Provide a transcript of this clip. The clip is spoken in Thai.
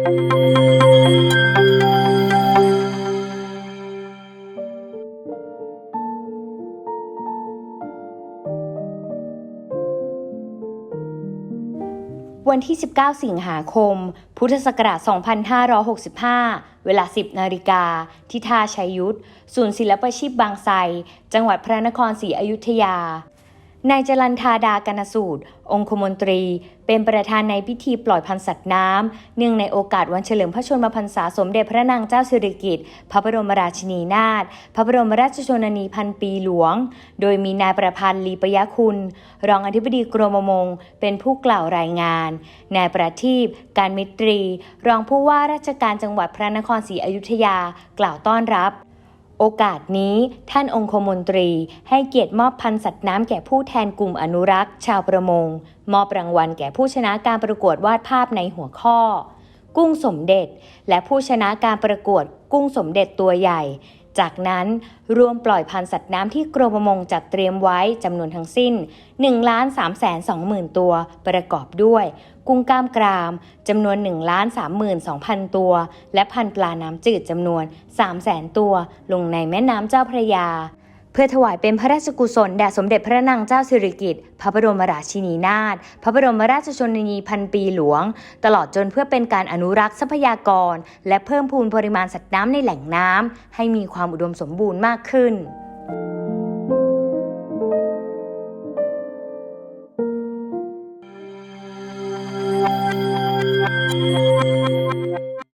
วันที่ 19 สิงหาคม พุทธศักราช 2565 เวลา 10 นาฬิกา ที่ท่าชัยยุทธ ศูนย์ศิลปชีพบางไทร จังหวัดพระนครศรีอยุธยา นายจรันทาดากนสูตร องคมนตรี เป็นประธานในพิธีปล่อยพันธสัตว์น้ำ เนื่องในโอกาสวันเฉลิมพระชนมพรรษาสมเด็จพระนางเจ้าสิริกิติ์พระบรมราชินีนาถพระบรมราชชนนีพันปีหลวง โดยมีนายประพันธ์ลีปยคุณ รองอธิบดีกรมประมง เป็นผู้กล่าวรายงาน นายประทีปการมิตรี รองผู้ว่าราชการจังหวัดพระนครศรีอยุธยากล่าวต้อนรับ โอกาสนี้ท่านองคมนตรีให้เกียรติมอบพันธุ์สัตว์น้ำแก่ผู้แทนกลุ่มอนุรักษ์ ชาวประมง มอบรางวัลแก่ผู้ชนะการประกวดวาดภาพในหัวข้อ กุ้งสมเด็จ และผู้ชนะการประกวดกุ้งสมเด็จตัวใหญ่ จากนั้นรวมปล่อยพันธุ์สัตว์น้ำที่กรมประมงจัดเตรียมไว้จำนวนทั้งสิ้น1 3 2 0 0 0 0 ตัว ประกอบด้วย กุ้งกล้ามกรามจำนวน1 3 2 0 0 0 ตัว และพันธุ์ปลาน้ำจืดจำนวน 3 0 0 0 0 0 ตัว ลงในแม่น้ำเจ้าพระยา เพื่อถวายเป็นพระราชกุศลแด่สมเด็จพระนางเจ้าสิริกิติ์พระบรมราชินีนาถพระบรมราชชนนีพันปีหลวง ตลอดจนเพื่อเป็นการอนุรักษ์ทรัพยากร และเพิ่มพูนปริมาณสัตว์น้ำในแหล่งน้ำให้มีความอุดมสมบูรณ์มากขึ้น